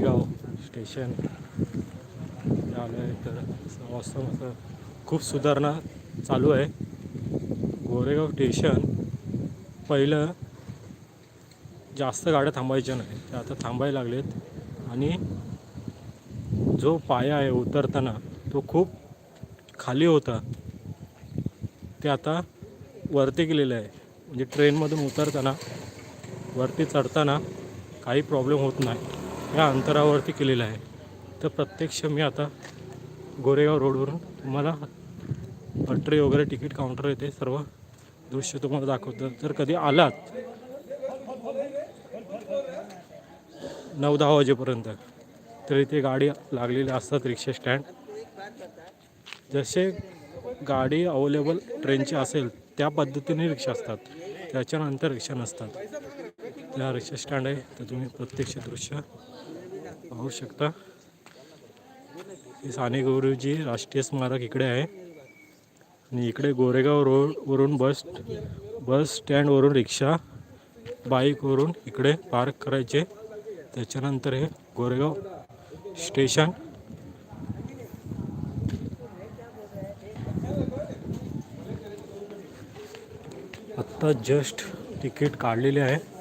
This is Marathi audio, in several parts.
कोरेगाव गोरेगाव स्टेशन आलं आहे तर सहा वाजता खूप सुधारणा चालू आहे. गोरेगाव स्टेशन पहिलं जास्त गाड्या थांबायच्या नाही. त्या आता थांबायला लागलेत. आणि जो पाया आहे उतरताना तो खूप खाली होता. ते आता वरती गेलेलं आहे. म्हणजे ट्रेनमधून उतरताना वरती चढताना काही प्रॉब्लेम होत नाही. या अंतरावरती केलेलं आहे. तर प्रत्यक्ष मी आता गोरेगाव रोडवरून तुम्हाला पटरी वगैरे तिकीट काउंटर येते. सर्व दृश्य तुम्हाला दाखवतं. जर कधी आलात नऊ दहा वाजेपर्यंत तर इथे गाडी लागलेली असतात रिक्षा स्टँड जसे गाडी अवेलेबल ट्रेनची असेल त्या पद्धतीने रिक्षा असतात. त्याच्यानंतर रिक्षा नसतात. त्या रिक्षा स्टँड आहे. तर तुम्ही प्रत्यक्ष दृश्य पाहू शकता. हे साने गुरुजी राष्ट्रीय स्मारक इकडे आहे. आणि इकडे गोरेगाव रोडवरून बस बस स्टँडवरून रिक्षा बाईकवरून इकडे पार्क करायचे. त्याच्यानंतर हे गोरेगाव स्टेशन. आत्ता जस्ट तिकीट काढलेले आहे.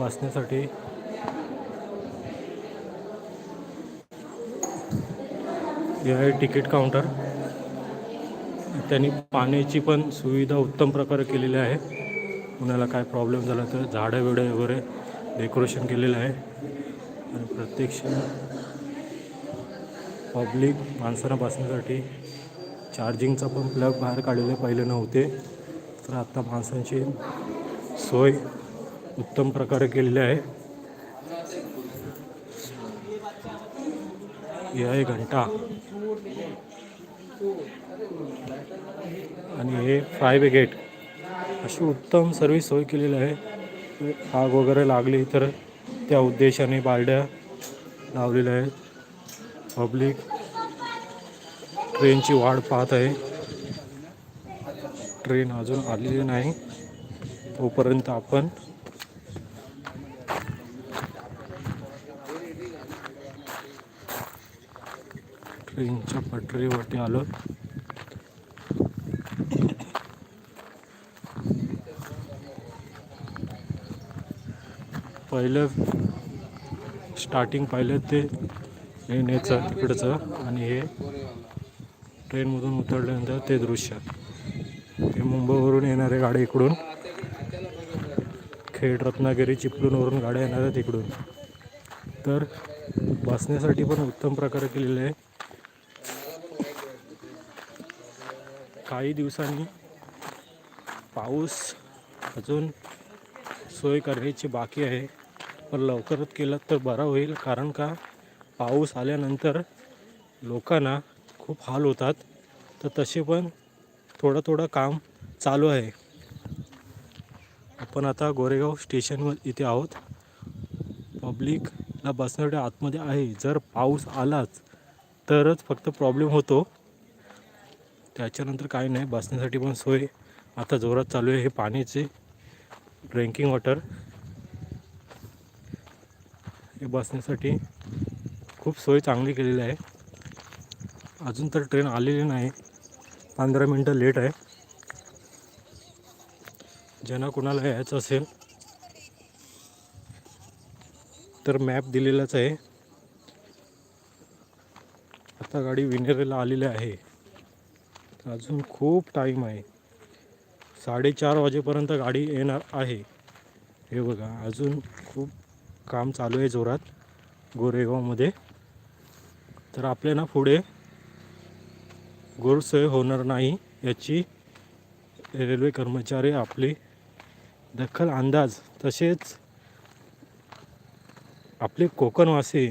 बसण्यासाठी. हे आहे तिकीट काउंटर त्यांनी पाण्याची पण सुविधा उत्तम प्रकारे केलेली आहे. कुणाला काय प्रॉब्लेम झाला तर झाडं बिडं वगैरे डेकोरेशन केलेलं आहे. आणि प्रत्यक्ष पब्लिक माणसांना बसण्यासाठी चार्जिंगचा पण प्लग बाहेर काढलेले पहिले नव्हते. तर आत्ता माणसांची सोय उत्तम प्रकारे केलेले आहे. हे आहे घंटा. आणि हे फाय ब्रिगेड अशी उत्तम सर्विस सोय केलेली आहे. आग वगैरे लागली तर त्या उद्देशाने बालड्या लावलेल्या आहेत. पब्लिक ट्रेनची वाढ पाहत आहे. ट्रेन अजून आलेली नाही. तोपर्यंत आपण ट्रेनच्या पटरीवरती आलो. पहिलं स्टार्टिंग पाहिलं ते येण्याचं तिकडचं आणि हे ट्रेनमधून उतरल्यानंतर ते दृश्य. हे मुंबईवरून येणारे गाड्या इकडून. खेड रत्नागिरी चिपळूणवरून गाड्या येणार आहेत इकडून तर बसण्यासाठी पण उत्तम प्रकारे केलेलं आहे. काही दिवसांनी पाऊस अजून सोय करण्याची बाकी आहे. पण लवकरच केलं तर बरं होईल कारण का? पाऊस आल्यानंतर लोकांना खूप हाल होतात. तर तसे पण थोडं थोडं काम चालू आहे. आपण आता गोरेगाव स्टेशनवर इथे आहोत. पब्लिकला बसण्यासाठी आतमध्ये आहे. जर पाऊस आलाच तरच फक्त प्रॉब्लेम होतो. त्याच्यानंतर काही नाही बसण्यासाठी पण सोय. आता जोरात चालू आहे हे पाण्याचे ड्रिंकिंग वॉटर हे बसण्यासाठी खूप सोय चांगली केलेली आहे. अजून तर ट्रेन आलेली नाही. पंधरा मिनटं लेट आहे. ज्यांना कुणाला यायचं असेल तर मॅप दिलेलाच आहे. आता गाडी विनेरेला आलेली आहे. अजून खूप टाईम आहे. साडेचार वाजेपर्यंत गाडी येणार आहे. हे बघा अजून खूप काम चालू आहे जोरात गोरेगावमध्ये. तर आपल्याला पुढे गोरसोय होणार नाही याची रेल्वे कर्मचारी आपली दखल अंदाज. तसेच आपले कोकणवासी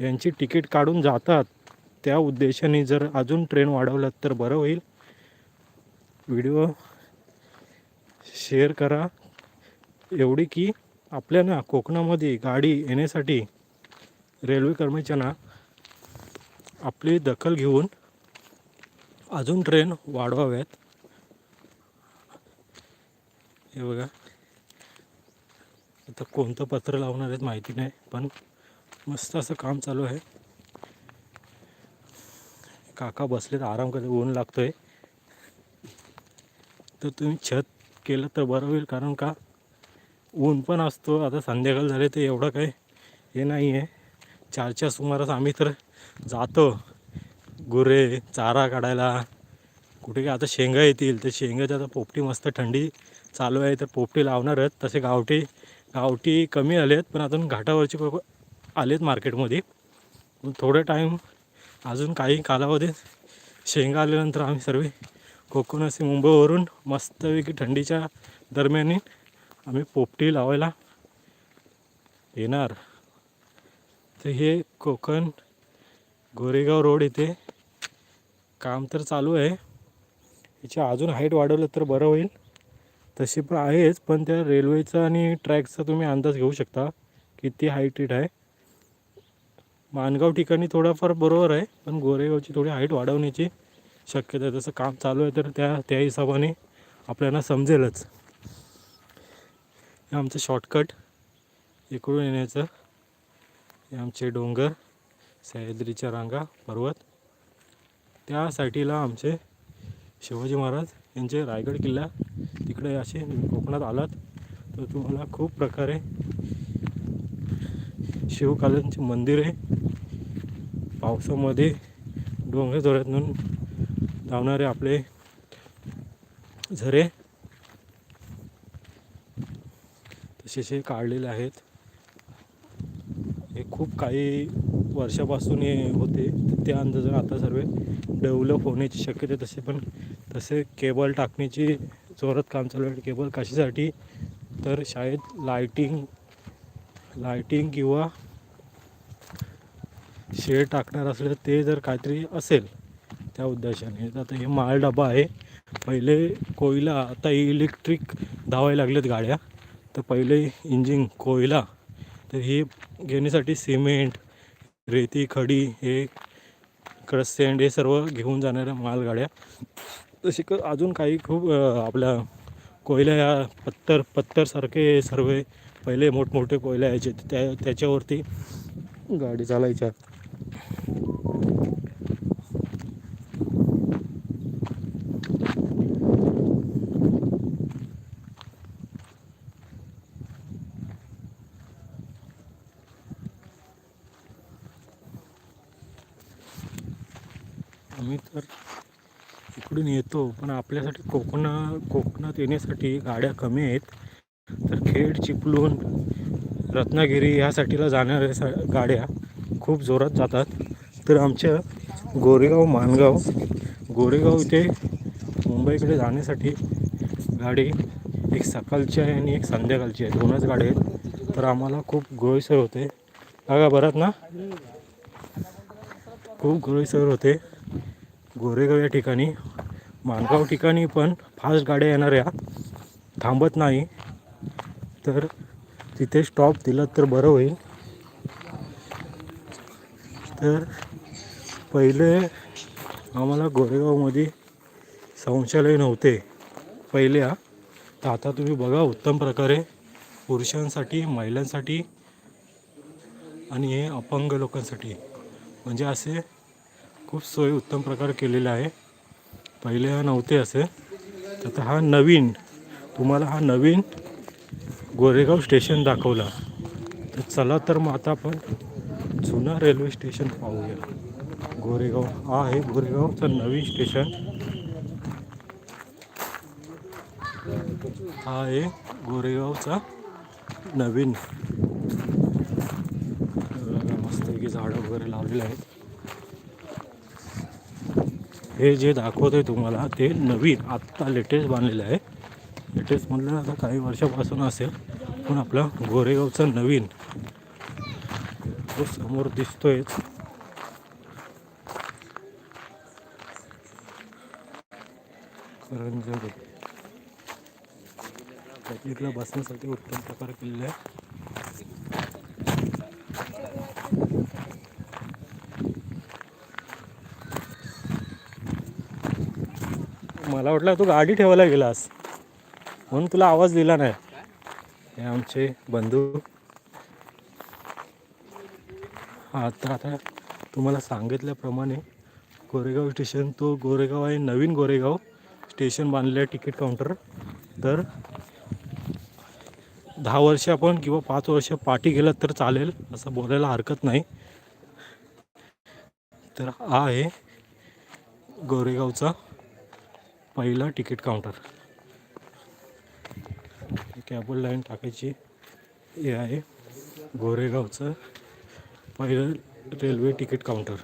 यांची तिकीट काढून जातात. त्या उद्देशाने जर अजून ट्रेन वाढवलात तर बरं होईल. व्हिडिओ शेअर करा. एवढी की आपल्या ना कोकणामध्ये गाडी येण्यासाठी रेल्वे कर्मचाऱ्यांना आपली दखल घेऊन अजून ट्रेन वाढवाव्यात. हे बघा. आता कोणतं पत्र लावणार आहेत माहिती नाही पण मस्त असं काम चालू आहे. काका बसलेत आराम करत ऊन लागतोय. तर तुम्ही छत केलं तर बरं होईल कारण का? ऊन पण असतो आता संध्याकाळ झाले तर एवढं काही हे नाही आहे चारच्या सुमारास आम्ही तर जातो. गुरे चारा काढायला. कुठे काय आता शेंगा येतील तर शेंगाच्या आता पोपटी मस्त थंडी चालू आहे तर पोपटी लावणारच तसे गावठी गावठी कमी आले आहेत पण अजून घाटावरचे आले आलेत मार्केटमध्ये थोडं टाईम अजून काही कालावधीत शेंगा आल्यानंतर आम्ही सर्व कोकण असे मुंबईवरून मस्तपैकी थंडीच्या दरम्यान आम्ही पोपटी लावायला येणार. तर हे कोकण गोरेगाव रोड इथे काम तर चालू आहे. याची अजून हाईट वाढवलं तर बरं होईल. तशी पण आहेच पण त्या रेल्वेचा आणि ट्रॅकचा तुम्ही अंदाज घेऊ शकता किती हाईट इट आहे. माणगाव ठिकाणी थोडाफार बरोबर आहे पण गोरेगावची थोडी हाईट वाढवण्याची शक्यता आहे. तसं काम चालू आहे तर त्या त्या हिशोबाने आपल्याला समजेलच. हे आमचं शॉर्टकट इकडून येण्याचं. हे आमचे डोंगर सह्याद्रीच्या रांगा पर्वत. त्या साईडला आमचे शिवाजी महाराज यांचे रायगड किल्ला तिकडे असे कोकणात आलात तर तुम्हाला खूप प्रकारे शिवकालीनचे मंदिर आहे. पावसामध्ये डोंगर दऱ्यातून धावणारे आपले झरे तसेच हे काढलेले आहेत. हे खूप काही वर्षापासून हे होते. त्या अंदाजाने आता सर्व डेव्हलप होण्याची शक्यता तसे पण तसे केबल टाकण्याची जोरात काम चालू आहे. केबल कशासाठी? तर शाळेत लाईटिंग लाईटिंग किंवा शेड टाकणार असलं ते जर काहीतरी असेल त्या उद्देशाने. तर आता हे माळ डबा आहे. पहिले कोयला आता इलेक्ट्रिक धावायला लागलेत गाड्या. तर पहिले इंजिन कोयला. तर हे घेण्यासाठी सिमेंट रेती खडी हे क्रसेंड हे सर्व घेऊन जाणाऱ्या मालगाड्या. तसे क अजून काही खूप आपल्या कोयल्या या पत्तर पत्तरसारखे सर्व पहिले मोठमोठे कोयल्या यायचे. त्या त्याच्यावरती गाडी चालायच्या आम्ही तर इकडून पण आपल्यासाठी कोकणा कोकणात येण्यासाठी गाड्या कमी आहेत. तर खेड चिपळूण रत्नागिरी ह्यासाठीला जाणाऱ्या सा गाड्या खूप जोरात जातात. तर आमच्या गोरेगाव मानगाव गोरेगाव इथे मुंबईकडे जाण्यासाठी गाडी एक सकाळची आहे आणि एक संध्याकाळची आहे. दोनच गाड्या आहेत. तर आम्हाला खूप गोळीसर होते. बघा बरात ना. खूप गोळीसर होते. गोरेगाव या ठिकाणी. मानगाव ठिकाणी पण फास्ट गाड्या येणाऱ्या थांबत नाही. तर तिथे स्टॉप दिलं तर बरं होईल. तर पहिले आम्हाला गोरेगावमध्ये शौचालय नव्हते. पहिल्या तर आता तुम्ही बघा उत्तम प्रकारे पुरुषांसाठी महिलांसाठी आणि हे अपंग लोकांसाठी. म्हणजे असे खूप सोय उत्तम प्रकारे केलेले आहे. पहिले हा नव्हते असे. तर आता हा नवीन तुम्हाला हा नवीन गोरेगाव स्टेशन दाखवला. तर चला तर मग आता आपण जुना रेल्वे स्टेशन पाहूया. गोरेगाव हा आहे गोरेगावचं नवीन स्टेशन हा आहे गोरेगावचा नवीन. मस्तपैकी झाडं वगैरे लावलेले आहेत. हे जे दाखवतोय तुम्हाला ते नवीन आत्ता लेटेस्ट बांधलेलं आहे. लेटेस्ट म्हणलं आता काही वर्षापासून असेल पण आपला गोरेगावचा नवीन तो समोर दिसतोयच करंजोड बसण्यासाठी उत्तम प्रकार केलेला आहे. मला वाटलं तू गाडी ठेवायला गेलास. म्हणून तुला आवाज दिला नाही. हे आमचे बंधू. आता तर आता तुम्हाला सांगितल्याप्रमाणे गोरेगाव स्टेशन तो गोरेगाव आहे नवीन गोरेगाव स्टेशन बांधले आहे तिकीट काउंटर तर दहा वर्ष आपण किंवा पाच वर्ष पाठी गेलं तर चालेल असं बोलायला हरकत नाही. तर हा आहे गोरेगावचा पहिला तिकीट काउंटर कॅबल लाईन टाकायची. हे आहे गोरेगावचं पहिलं रेल्वे तिकीट काउंटर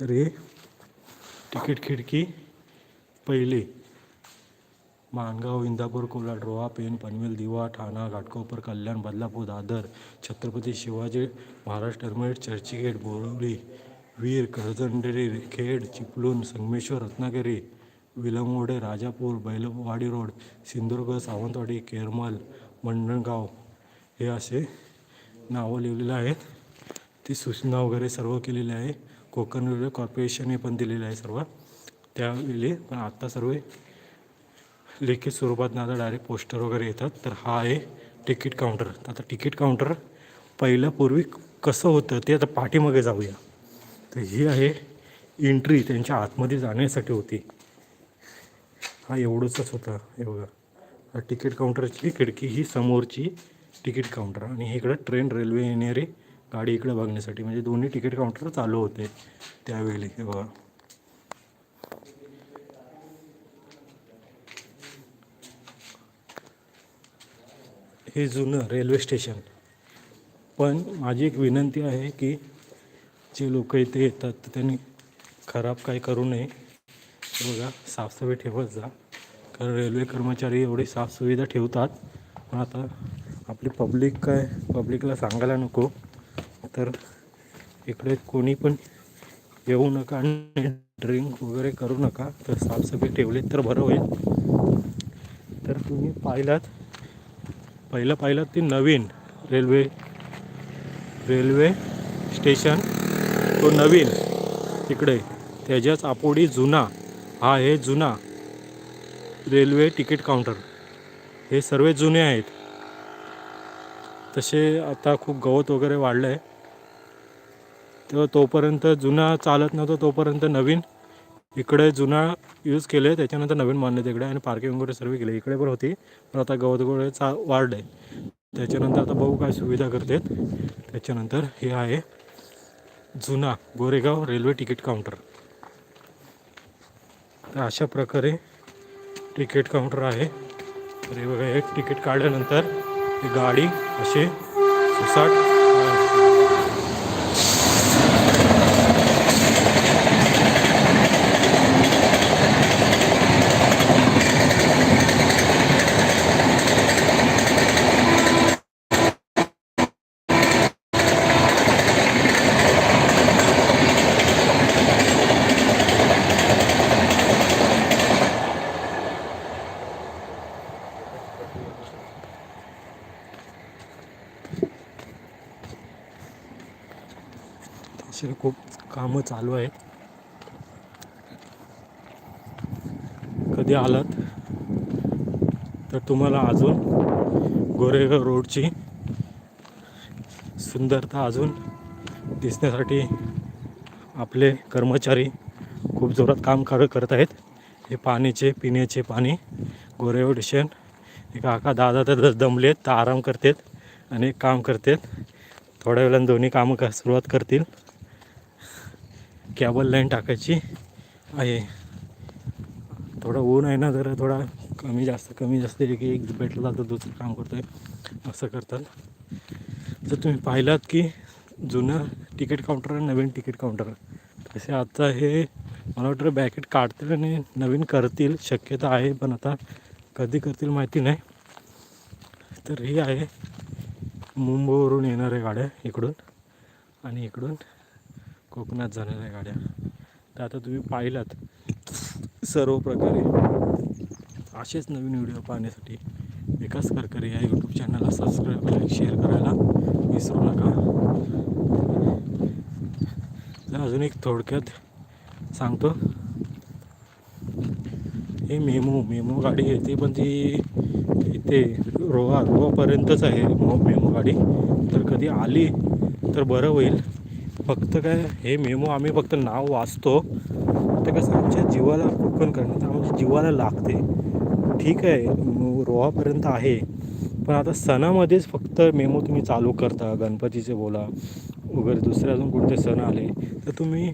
तर हे तिकीट खिडकी पहिली. माणगाव इंदापूर कोलाड रोहा पेन पनवेल दिवा ठाणा घाटकोपर कल्याण बदलापूर दादर छत्रपती शिवाजी महाराज टर्मिनेट चर्चगेट बोरवली वीर करजंडेरी खेड चिपळूण संगमेश्वर रत्नागिरी विलंगोडे राजापूर बैलवाडी रोड सिंधुदुर्ग सावंतवाडी केरमल मंडणगाव हे असे नावं लिहिलेलं आहेत. ती सूचना वगैरे सर्व केलेली आहे. कोकण रेल्वे कॉर्पोरेशनने पण दिलेलं आहे सर्व. त्यावेळी पण आत्ता सर्व लिखित स्वरूपात ना आता डायरेक्ट पोस्टर वगैरे येतात. तर हा आहे तिकीट काउंटर तर आता तिकीट काउंटर पहिलं पूर्वी कसं होतं ते आता पाठीमागे जाऊया. तर ही आहे एंट्री त्यांच्या आतमध्ये जाण्यासाठी होती. हा एवढंच होता. हे बघा. हा तिकीट काउंटरची खिडकी ही समोरची तिकीट काउंटर. आणि इकडं ट्रेन रेल्वे येणारी गाडी इकडे बघण्यासाठी. म्हणजे दोन्ही तिकीट काउंटर चालू होते त्यावेळी. हे बघा. हे जुनं रेल्वे स्टेशन. पण माझी एक विनंती आहे की जे लोक इथे येतात त्यांनी खराब काही करू नये. बघा साफसफाई ठेवत जा. कारण रेल्वे कर्मचारी एवढी साफसुविधा ठेवतात. पण आता आपली पब्लिक काय? पब्लिकला सांगायला नको. तर इकडे कोणी पण येऊ नका आणि ड्रिंक वगैरे करू नका. तर साफसफाई ठेवली तर बरं होईल. तर तुम्ही पाहिलात पहिलं पाहिलं ती नवीन रेल्वे रेल्वे स्टेशन. तो नवीन तिकडे. त्याच्याच आपोडी जुना. हा आहे जुना रेल्वे तिकीट काउंटर. हे सर्व जुने आहेत. तसे आता खूप गवत वगैरे वाढलं आहे तर तोपर्यंत जुना चालत नव्हतं तोपर्यंत नवीन. इकडे जुना यूज केले त्याच्यानंतर नवीन मानले तिकडे आणि पार्किंग वगैरे सर्व केले इकडे पण होती पण आता गवत वगैरे चा वाढलं आहे त्याच्यानंतर आता बघू काय सुविधा करतात. त्याच्यानंतर हे आहे जुना गोरेगाव रेल्वे तिकीट काउंटर. तर अशा प्रकारे तिकीट काउंटर आहे. तर हे बघा एक तिकीट काढल्यानंतर ही गाडी असे सुसाट असे खूप कामं चालू आहेत. कधी आलात? तर तुम्हाला अजून गोरेगाव रोडची सुंदरता अजून दिसण्यासाठी आपले कर्मचारी खूप जोरात काम कर करत आहेत. हे पाण्याचे पिण्याचे पाणी गोरेगाव स्टेशन हे काका दादा तर दमलेत तर आराम करतात आणि एक काम करतात. थोड्या वेळानं दोन्ही कामं क सुरुवात करतील. कॅबल लाईन टाकायची आहे. थोडं ऊन आहे ना जरा थोडा कमी जास्त कमी जास्त एक एक भेटला तर दुसरं काम करतोय. असं करतात. जर तुम्ही पाहिलात की जुनं तिकीट काउंटर आणि नवीन तिकीट काउंटर तसे आता हे मला वाटतं बॅकेट काढतील आणि नवीन करतील. शक्यता आहे पण आता कधी करतील माहिती नाही. तर ही आहे. मुंबईवरून येणाऱ्या गाड्या इकडून आणि इकडून कोकणात झालेल्या गाड्या. तर आता तुम्ही पाहिलात सर्व प्रकारे. असेच नवीन व्हिडिओ पाहण्यासाठी विकास करकरे या यूट्यूब चॅनलला सबस्क्राईब लाईक शेअर करायला विसरू नका. तर अजून एक थोडक्यात सांगतो. हे मेमो मेमो गाडी येते पण ती इथे रोहा रोहापर्यंतच आहे. मो मेमो गाडी. तर कधी आली तर बरं होईल. फक्त काय हे मेमो आम्ही फक्त नाव वाचतो. ते कसं आमच्या जीवाला कोकण करणं तर आमच्या जीवाला लागते. ठीक आहे रोहापर्यंत आहे. पण आता सणामध्येच फक्त मेमो तुम्ही चालू करता गणपतीचे बोला वगैरे दुसरे अजून कोणते सण आले तर तुम्ही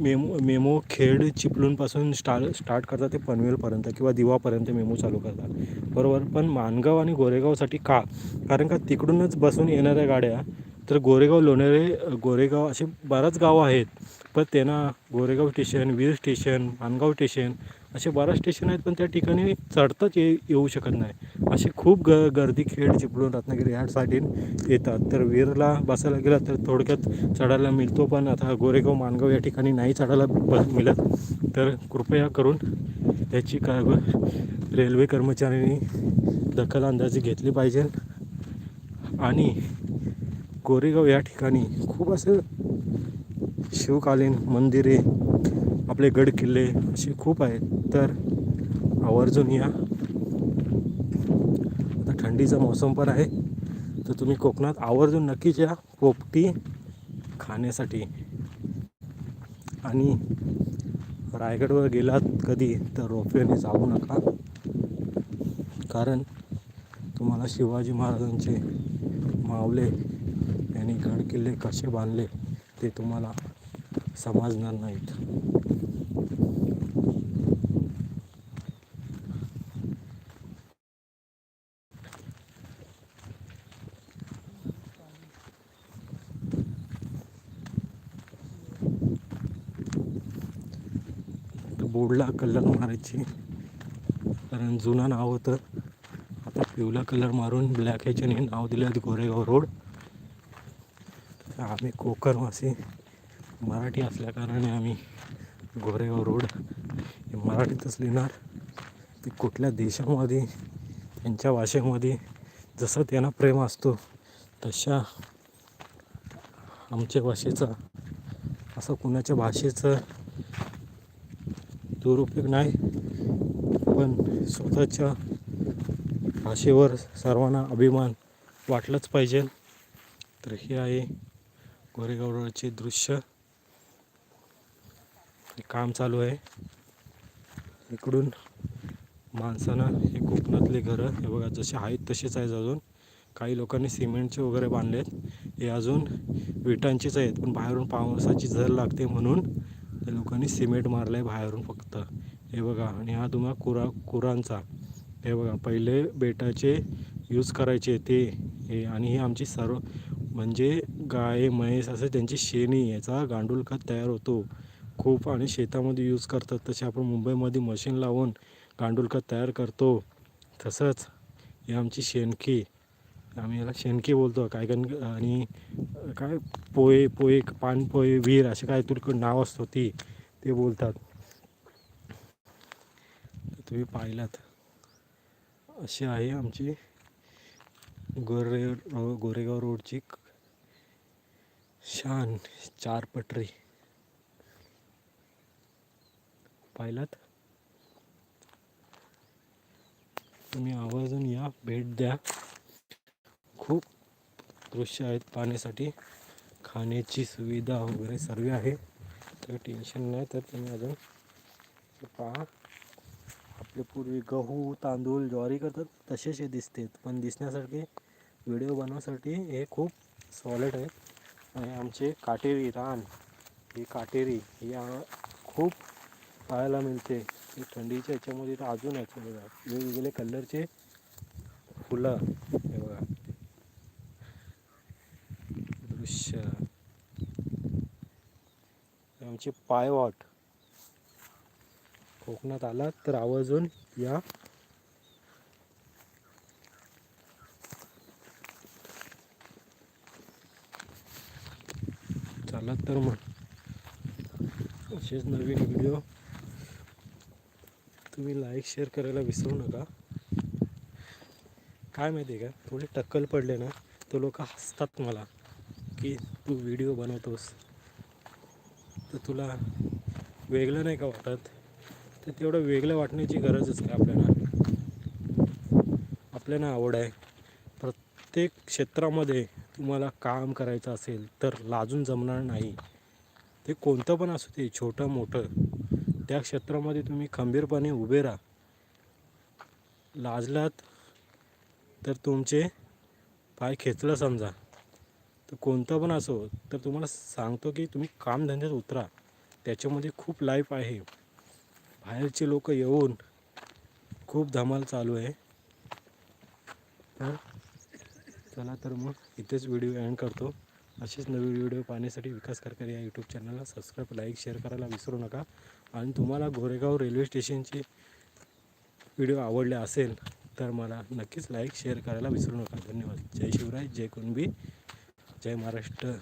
मेमो मेमो खेड चिपळूणपासून स्टार्ट स्टार्ट करता ते पनवेलपर्यंत किंवा दिवापर्यंत मेमो चालू करता. बरोबर? पण माणगाव आणि गोरेगावसाठी का? कारण का तिकडूनच बसून येणाऱ्या गाड्या तर गोरेगाव लोणेरे गोरेगाव असे बऱ्याच गावं आहेत पण त्यांना Goregaon station Veer station Mangaon station असे बऱ्याच स्टेशन आहेत पण त्या ठिकाणी चढताच ये येऊ शकत नाही. असे खूप ग गर्दी खेड चिपळूण रत्नागिरी ह्या साईडीन येतात. तर वीरला बसायला गेला तर थोडक्यात चढायला मिळतो पण आता गोरेगाव माणगाव या ठिकाणी नाही चढायला ब मिळत. तर कृपया करून त्याची काय रेल्वे कर्मचाऱ्यांनी दखल अंदाजी घेतली पाहिजे. आणि गोरेगाव या ठिकाणी खूप असं शिवकालीन मंदिरे आपले गड किल्ले असे खूप आहेत. तर आवर्जून या. आता थंडीचा मौसम पण आहे. तर तुम्ही कोकणात आवर्जून नक्कीच या. पोपटी खाण्यासाठी. आणि रायगडवर गेलात कधी तर रोपवेने जाऊ नका. कारण तुम्हाला शिवाजी महाराजांचे मावले यांनी गड किल्ले कसे बांधले ते तुम्हाला समजणार नाहीत. बोर्डला कलर मारायची. कारण जुनं नाव होतं. आता पिवळा कलर मारून ब्लॅक ह्याच्याने नाव दिलं गोरेगाव रोड आम्ही कोकणवासी मराठी असल्याकारणाने आम्ही गोरेगाव रोड हे मराठीतच लिहिणार. ते कुठल्या देशामध्ये त्यांच्या भाषेमध्ये जसं त्यांना प्रेम असतो तशा आमच्या भाषेचा असं कुणाच्या भाषेचं दुरुपयोग नाही. पण स्वतःच्या भाषेवर सर्वांना अभिमान वाटलंच पाहिजे. तर हे आहे गोरेगावचे दृश्य. काम चालू आहे. इकडून माणसानं हे कोकणातले घरं हे बघा जसे आहेत तसेच आहेत अजून. काही लोकांनी सिमेंटचे वगैरे बांधले आहेत. हे अजून विटांचेच आहेत पण बाहेरून पावसाची झर लागते म्हणून त्या लोकांनी सिमेंट मारलं आहे बाहेरून फक्त. हे बघा आणि हा तुम्हाला कुरा कुरांचा. हे बघा पहिले बेटाचे यूज करायचे ते. हे आणि ही आमची सर्व म्हणजे गाय म्हैस असं त्यांची शेणी याचा गांडूळ खत तयार होतो. खूप आणि शेतामध्ये यूज करतात. तसे आपण मुंबईमध्ये मशीन लावून गांडूळ खत तयार करतो. तसंच ही आमची शेणकी आम्ही याला शेणकी बोलतो. काय कारण आणि काय पोहे पोहे पानपोहे विहीर वीर असे काय तुला नाव असतो ती ते बोलतात. तुम्ही पाहिलात. अशी आहे आमची गोरे रो- गोरेगाव रोडची शान चार पटरी. पाहिलात? तुम्ही आवर्जून या भेट द्या. खूप दृश्य आहेत पाहण्यासाठी. खाण्याची सुविधा वगैरे सर्व आहे. तर टेन्शन नाही तर तुम्ही अजून पहा. आपले पूर्वी गहू तांदूळ ज्वारी करतात तसेच हे दिसतात. पण दिसण्यासाठी व्हिडिओ बनवण्यासाठी हे खूप सॉलिड आहे आणि आमचे काटेरी रान ही काटेरी ही खूप पाहायला मिळते. ही थंडीच्या ह्याच्यामध्ये तर अजून याचे बघा वेगवेगळे कलरचे फुलं हे बघा. दृश्य. आमचे पायवाट. कोकणात आलात तर आवर्जून या चला तर मग. असेच नवीन व्हिडिओ तुम्ही लाईक शेअर करायला विसरू नका. काय माहिती आहे का? थोडी टक्कल पडले ना तर लोक हसतात मला की तू व्हिडिओ बनवतोस. तर तुला वेगळं नाही का वाटत? तर तेवढं वेगळं वाटण्याची गरजच आहे आपल्याला. आपल्याला आवड आहे. प्रत्येक क्षेत्रामध्ये तुम्हाला काम करायचं असेल तर लाजून जमणार नाही. ते कोणतं पण असू ते छोटं मोठं त्या क्षेत्रामध्ये तुम्ही खंबीरपणे उभे राहा. लाजलात तर तुमचे पाय खेचलं समजा. तर कोणतं पण असो तर तुम्हाला सांगतो की तुम्ही कामधंद्यात उतरा. त्याच्यामध्ये खूप लाईफ आहे. बाहेरचे लोक येऊन खूप धमाल चालू आहे. तर चला तर मग इथेच व्हिडिओ एंड करतो. असेच नवीन व्हिडिओ पाहण्यासाठी विकास करकर या यूट्यूब चॅनलला सबस्क्राईब लाईक शेअर करायला विसरू नका. आणि तुम्हाला गोरेगाव रेल्वे स्टेशनचे व्हिडिओ आवडले असेल तर मला नक्कीच लाईक शेअर करायला विसरू नका. धन्यवाद. जय शिवराय जय कुणबी. जय महाराष्ट्र.